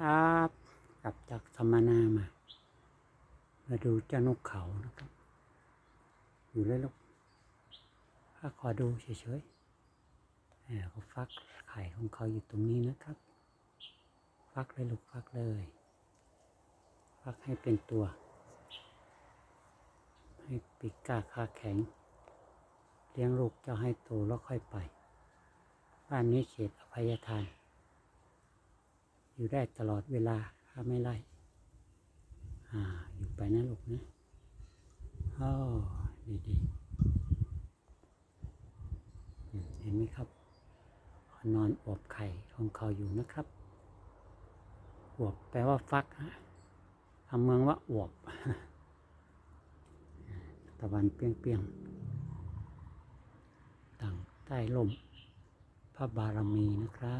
ครับ กลับจากธรรมนามา มาดูเจ้านกเขานะครับ อยู่เลยลูกถ้าขอดูเฉยๆเขาฟักไข่ของเขาอยู่ตรงนี้นะครับ ฟักเลยลูกฟักเลย ฟักให้เป็นตัว ให้ปีกกล้าขาแข็ง เลี้ยงลูกจะให้โตแล้วค่อยไป บ้านนี้เขตอภัยทาน อยู่ได้ตลอดเวลาถ้าไม่ไล่อ่าอยู่ไปนะลูกนะอ๋อดีดีเห็นไหมครับนอนอวบไข่ของเขาอยู่นะครับอวบแปลว่าฟักฮะคำเมืองว่าอวบตะวันเปียงๆต่างใต้ลมพระบารมีนะครับ